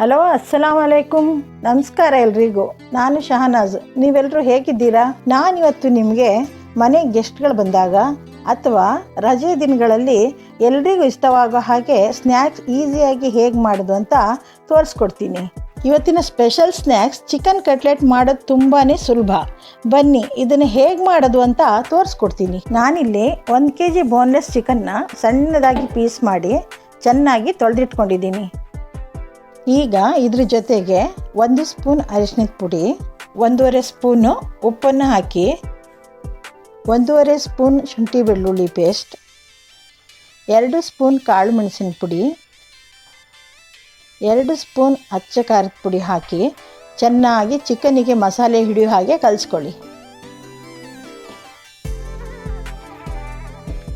Hello ಅಸ್ಸಲಾಂ ಅಲೈಕುಮ್ ನಮಸ್ಕಾರ ಎಲ್ರಿಗೂ. ನಾನು ಶಹನಾಜ್. ನೀವೆಲ್ಲರೂ ಹೇಗಿದ್ದೀರಾ? ನಾನಿವತ್ತು ನಿಮಗೆ ಮನೆ ಗೆಸ್ಟ್ಗಳು ಬಂದಾಗ ಅಥವಾ ರಜೆ ದಿನಗಳಲ್ಲಿ ಎಲ್ರಿಗೂ ಇಷ್ಟವಾಗೋ ಹಾಗೆ ಸ್ನ್ಯಾಕ್ಸ್ ಈಸಿಯಾಗಿ ಹೇಗೆ ಮಾಡೋದು ಅಂತ ತೋರಿಸ್ಕೊಡ್ತೀನಿ. ಇವತ್ತಿನ ಸ್ಪೆಷಲ್ ಸ್ನ್ಯಾಕ್ಸ್ ಚಿಕನ್ ಕಟ್ಲೆಟ್ ಮಾಡೋದು ತುಂಬಾ ಸುಲಭ. ಬನ್ನಿ, ಇದನ್ನು ಹೇಗೆ ಮಾಡೋದು ಅಂತ ತೋರಿಸ್ಕೊಡ್ತೀನಿ. ನಾನಿಲ್ಲಿ ಒಂದು ಕೆ ಜಿ ಬೋನ್ಲೆಸ್ ಚಿಕನ್ನ ಸಣ್ಣದಾಗಿ ಪೀಸ್ ಮಾಡಿ ಚೆನ್ನಾಗಿ ತೊಳೆದಿಟ್ಕೊಂಡಿದ್ದೀನಿ. ಈಗ ಇದ್ರ ಜೊತೆಗೆ ಒಂದು ಸ್ಪೂನ್ ಅರಿಶಿನದ ಪುಡಿ, ಒಂದೂವರೆ ಸ್ಪೂನು ಉಪ್ಪನ್ನು ಹಾಕಿ, ಒಂದೂವರೆ ಸ್ಪೂನ್ ಶುಂಠಿ ಬೆಳ್ಳುಳ್ಳಿ ಪೇಸ್ಟ್, ಎರಡು ಸ್ಪೂನ್ ಕಾಳು ಮೆಣಸಿನ ಪುಡಿ, ಎರಡು ಸ್ಪೂನ್ ಅಚ್ಚ ಖಾರದ ಪುಡಿ ಹಾಕಿ ಚೆನ್ನಾಗಿ ಚಿಕನಿಗೆ ಮಸಾಲೆ ಹಿಡಿಯೋ ಹಾಗೆ ಕಲಿಸ್ಕೊಳ್ಳಿ.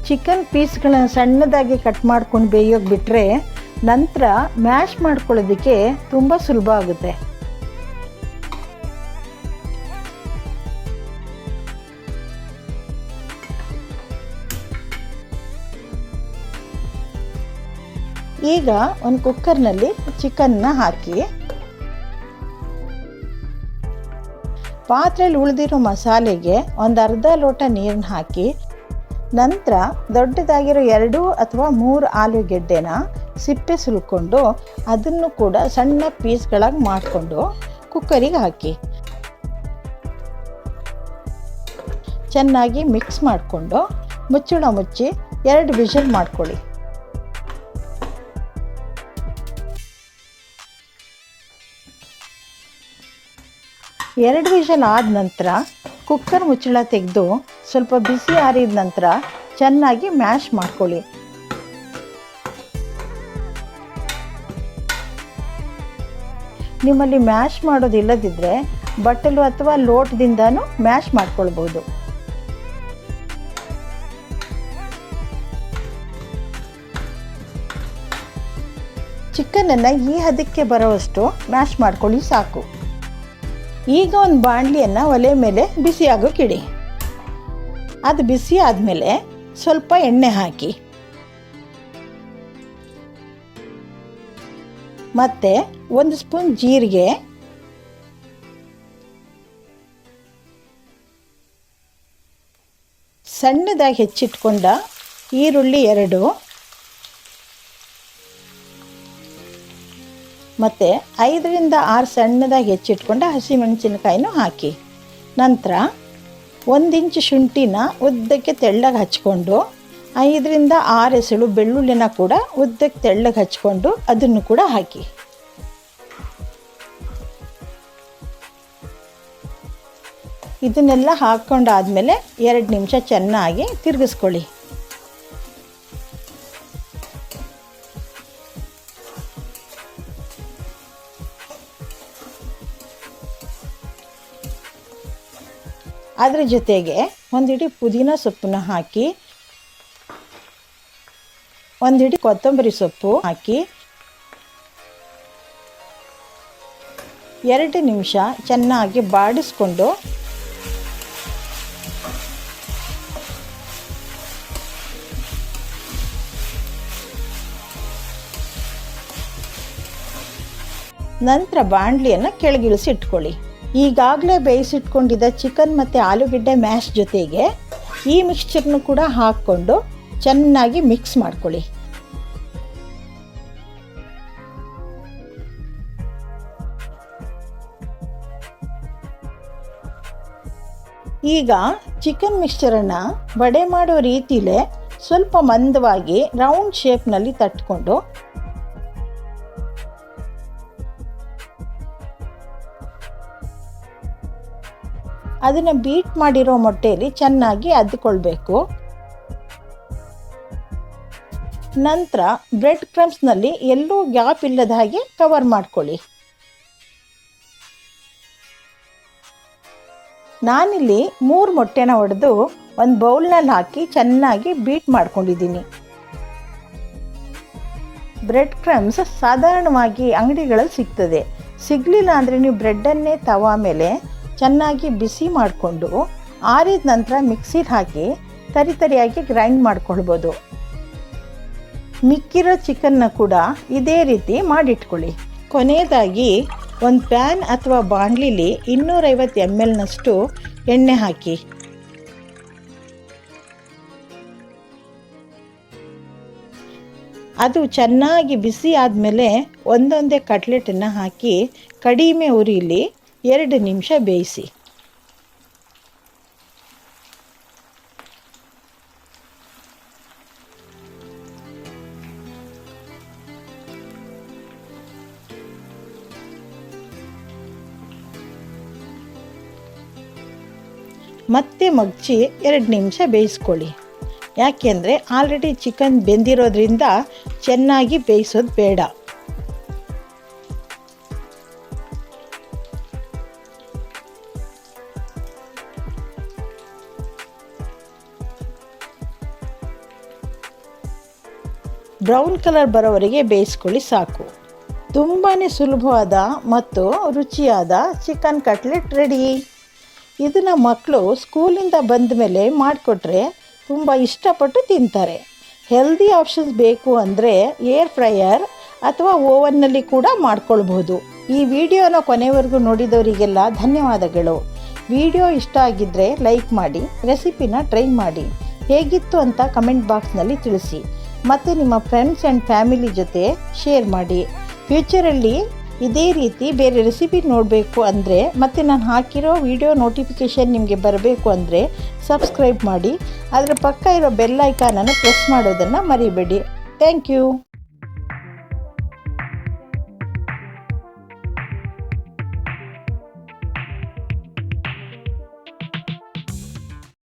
ಚಿಕನ್ ಪೀಸ್ಗಳನ್ನ ಸಣ್ಣದಾಗಿ ಕಟ್ ಮಾಡ್ಕೊಂಡು ಬೇಯೋಕೆ ಬಿಟ್ಟರೆ ನಂತರ ಮ್ಯಾಶ್ ಮಾಡ್ಕೊಳ್ಳೋದಕ್ಕೆ ತುಂಬ ಸುಲಭ ಆಗುತ್ತೆ. ಈಗ ಒಂದು ಕುಕ್ಕರ್ನಲ್ಲಿ ಚಿಕನ್ನ ಹಾಕಿ. ಪಾತ್ರೆಯಲ್ಲಿ ಉಳಿದಿರೋ ಮಸಾಲೆಗೆ ಒಂದು ಅರ್ಧ ಲೋಟ ನೀರನ್ನ ಹಾಕಿ. ನಂತರ ದೊಡ್ಡದಾಗಿರೋ ಎರಡು ಅಥವಾ ಮೂರು ಆಲೂಗೆಡ್ಡೆನ ಸಿಪ್ಪೆ ಸುಲ್ಕೊಂಡು ಅದನ್ನು ಕೂಡ ಸಣ್ಣ ಪೀಸ್ಗಳಾಗಿ ಮಾಡಿಕೊಂಡು ಕುಕ್ಕರಿಗೆ ಹಾಕಿ. ಚೆನ್ನಾಗಿ ಮಿಕ್ಸ್ ಮಾಡಿಕೊಂಡು ಮುಚ್ಚಳ ಮುಚ್ಚಿ ಎರಡು ವಿಷನ್ ಮಾಡ್ಕೊಳ್ಳಿ. ಎರಡು ವಿಷನ್ ಆದ ನಂತರ ಕುಕ್ಕರ್ ಮುಚ್ಚಳ ತೆಗೆದು ಸ್ವಲ್ಪ ಬಿಸಿ ಆರಿದ ನಂತರ ಚೆನ್ನಾಗಿ ಮ್ಯಾಶ್ ಮಾಡ್ಕೊಳ್ಳಿ. ನಿಮ್ಮಲ್ಲಿ ಮ್ಯಾಶ್ ಮಾಡೋದಿಲ್ಲದಿದ್ದರೆ ಬಟ್ಟಲು ಅಥವಾ ಲೋಟದಿಂದನೂ ಮ್ಯಾಶ್ ಮಾಡ್ಕೊಳ್ಬೋದು. ಚಿಕನನ್ನು ಈ ಹದಕ್ಕೆ ಬರೋವಷ್ಟು ಮ್ಯಾಶ್ ಮಾಡ್ಕೊಳ್ಳಿ ಸಾಕು. ಈಗ ಒಂದು ಬಾಣಲಿಯನ್ನು ಒಲೆ ಮೇಲೆ ಬಿಸಿ ಇಡಿ ಅದು ಬಿಸಿ ಆದಮೇಲೆ ಸ್ವಲ್ಪ ಎಣ್ಣೆ ಹಾಕಿ. ಮತ್ತು ಒಂದು ಸ್ಪೂನ್ ಜೀರಿಗೆ. ಸಣ್ಣದಾಗಿ ಹೆಚ್ಚಿಟ್ಕೊಂಡ ಈರುಳ್ಳಿ ಎರಡು. ಮತ್ತು ಐದರಿಂದ ಆರು ಸಣ್ಣದಾಗಿ ಹೆಚ್ಚಿಟ್ಕೊಂಡು ಹಸಿಮೆಣಸಿನಕಾಯಿನೂ ಹಾಕಿ. ನಂತರ ಒಂದು ಇಂಚು ಶುಂಠಿನ ಉದ್ದಕ್ಕೆ ತೆಳ್ಳಗೆ ಹಚ್ಕೊಂಡು, ಐದರಿಂದ ಆರು ಎಸಳು ಬೆಳ್ಳುಳ್ಳಿನ ಕೂಡ ಉದ್ದಕ್ಕೆ ತೆಳ್ಳಗೆ ಹಚ್ಕೊಂಡು ಅದನ್ನು ಕೂಡ ಹಾಕಿ. ಇದನ್ನೆಲ್ಲ ಹಾಕ್ಕೊಂಡಾದಮೇಲೆ ಎರಡು ನಿಮಿಷ ಚೆನ್ನಾಗಿ ತಿರುಗಿಸ್ಕೊಳ್ಳಿ. ಅದ್ರ ಜೊತೆಗೆ ಒಂದಿಡಿ ಪುದೀನ ಸೊಪ್ಪನ್ನ ಹಾಕಿ, ಒಂದಿಡಿ ಕೊತ್ತಂಬರಿ ಸೊಪ್ಪು ಹಾಕಿ, ಎರಡು ನಿಮಿಷ ಚೆನ್ನಾಗಿ ಬಾಡಿಸ್ಕೊಂಡು ನಂತರ ಬಾಣಲಿಯನ್ನು ಕೆಳಗಿಳಿಸಿ ಇಟ್ಕೊಳ್ಳಿ. ಈಗಾಗಲೇ ಬೇಯಿಸಿಟ್ಕೊಂಡಿದ್ದ ಚಿಕನ್ ಮತ್ತು ಆಲೂಗೆಡ್ಡೆ ಮ್ಯಾಶ್ ಜೊತೆಗೆ ಈ ಮಿಕ್ಸ್ಚರ್ನು ಕೂಡ ಹಾಕ್ಕೊಂಡು ಚೆನ್ನಾಗಿ ಮಿಕ್ಸ್ ಮಾಡ್ಕೊಳ್ಳಿ. ಈಗ ಚಿಕನ್ ಮಿಕ್ಸ್ಚರನ್ನು ಬಡೆ ಮಾಡೋ ರೀತಿಲೇ ಸ್ವಲ್ಪ ಮಂದವಾಗಿ ರೌಂಡ್ ಶೇಪ್ನಲ್ಲಿ ತಟ್ಕೊಂಡು ಅದನ್ನು ಬೀಟ್ ಮಾಡಿರೋ ಮೊಟ್ಟೆಯಲ್ಲಿ ಚೆನ್ನಾಗಿ ಅದ್ದುಕೊಳ್ಬೇಕು ನಂತರ ಬ್ರೆಡ್ ಕ್ರಮ್ಸ್ನಲ್ಲಿ ಎಲ್ಲೂ ಗ್ಯಾಪ್ ಇಲ್ಲದ ಹಾಗೆ ಕವರ್ ಮಾಡ್ಕೊಳ್ಳಿ. ನಾನಿಲ್ಲಿ ಮೂರು ಮೊಟ್ಟೆನ ಒಡೆದು ಒಂದು ಬೌಲ್ನಲ್ಲಿ ಹಾಕಿ ಚೆನ್ನಾಗಿ ಬೀಟ್ ಮಾಡ್ಕೊಂಡಿದ್ದೀನಿ. ಬ್ರೆಡ್ ಕ್ರಮ್ಸ್ ಸಾಧಾರಣವಾಗಿ ಅಂಗಡಿಗಳಲ್ಲಿ ಸಿಗ್ತದೆ. ಸಿಗಲಿಲ್ಲ ಅಂದರೆ ನೀವು ಬ್ರೆಡ್ಡನ್ನೇ ತವಾ ಮೇಲೆ ಚೆನ್ನಾಗಿ ಬಿಸಿ ಮಾಡಿಕೊಂಡು ಆರಿದ ನಂತರ ಮಿಕ್ಸಿಗೆ ಹಾಕಿ ತರಿ ತರಿಯಾಗಿ ಗ್ರೈಂಡ್ ಮಾಡ್ಕೊಳ್ಬೋದು. ಮಿಕ್ಕಿರೋ ಚಿಕನ್ನ ಕೂಡ ಇದೇ ರೀತಿ ಮಾಡಿಟ್ಕೊಳ್ಳಿ. ಕೊನೆಯದಾಗಿ ಒಂದು ಪ್ಯಾನ್ ಅಥವಾ ಬಾಣಲಿಲಿ ಇನ್ನೂರೈವತ್ತು ಎಂ ಎಲ್ನಷ್ಟು ಎಣ್ಣೆ ಹಾಕಿ. ಅದು ಚೆನ್ನಾಗಿ ಬಿಸಿ ಆದಮೇಲೆ ಒಂದೊಂದೇ ಕಟ್ಲೆಟನ್ನು ಹಾಕಿ ಕಡಿಮೆ ಉರಿಲಿ ಎರಡು ನಿಮಿಷ ಬೇಯಿಸಿ. ಮತ್ತೆ ಮಗ್ಚಿ ಎರಡು ನಿಮಿಷ ಬೇಯಿಸ್ಕೊಳ್ಳಿ. ಯಾಕೆಂದರೆ ಆಲ್ರೆಡಿ ಚಿಕನ್ ಬೆಂದಿರೋದ್ರಿಂದ ಚೆನ್ನಾಗಿ ಬೇಯಿಸೋದು ಬೇಡ. ಬ್ರೌನ್ ಕಲರ್ ಬರೋವರೆಗೆ ಬೇಯಿಸ್ಕೊಳ್ಳಿ ಸಾಕು. ತುಂಬಾ ಸುಲಭವಾದ ಮತ್ತು ರುಚಿಯಾದ ಚಿಕನ್ ಕಟ್ಲೆಟ್ ರೆಡಿ. ಇದನ್ನು ಮಕ್ಕಳು ಸ್ಕೂಲಿಂದ ಬಂದ ಮೇಲೆ ಮಾಡಿಕೊಟ್ರೆ ತುಂಬ ಇಷ್ಟಪಟ್ಟು ತಿಂತಾರೆ. ಹೆಲ್ದಿ ಆಪ್ಷನ್ಸ್ ಬೇಕು ಅಂದರೆ ಏರ್ ಫ್ರೈಯರ್ ಅಥವಾ ಓವನ್ನಲ್ಲಿ ಕೂಡ ಮಾಡ್ಕೊಳ್ಬೋದು ಈ ವಿಡಿಯೋನ ಕೊನೆವರೆಗೂ ನೋಡಿದವರಿಗೆಲ್ಲ ಧನ್ಯವಾದಗಳು. ವಿಡಿಯೋ ಇಷ್ಟ ಆಗಿದ್ದರೆ ಲೈಕ್ ಮಾಡಿ, ರೆಸಿಪಿನ ಟ್ರೈ ಮಾಡಿ. ಹೇಗಿತ್ತು ಅಂತ ಕಮೆಂಟ್ ಬಾಕ್ಸ್ನಲ್ಲಿ ತಿಳಿಸಿ. ಮತ್ತು ನಿಮ್ಮ ಫ್ರೆಂಡ್ಸ್ ಆ್ಯಂಡ್ ಫ್ಯಾಮಿಲಿ ಜೊತೆ ಶೇರ್ ಮಾಡಿ. ಫ್ಯೂಚರಲ್ಲಿ ಇದೇ ರೀತಿ ಬೇರೆ ರೆಸಿಪಿ ನೋಡಬೇಕು ಅಂದರೆ, ಮತ್ತು ನಾನು ಹಾಕಿರೋ ವಿಡಿಯೋ ನೋಟಿಫಿಕೇಷನ್ ನಿಮಗೆ ಬರಬೇಕು ಅಂದರೆ ಸಬ್ಸ್ಕ್ರೈಬ್ ಮಾಡಿ. ಅದರ ಪಕ್ಕ ಇರೋ ಬೆಲ್ ಐಕಾನನ್ನು ಪ್ರೆಸ್ ಮಾಡೋದನ್ನು ಮರಿಬೇಡಿ. Thank you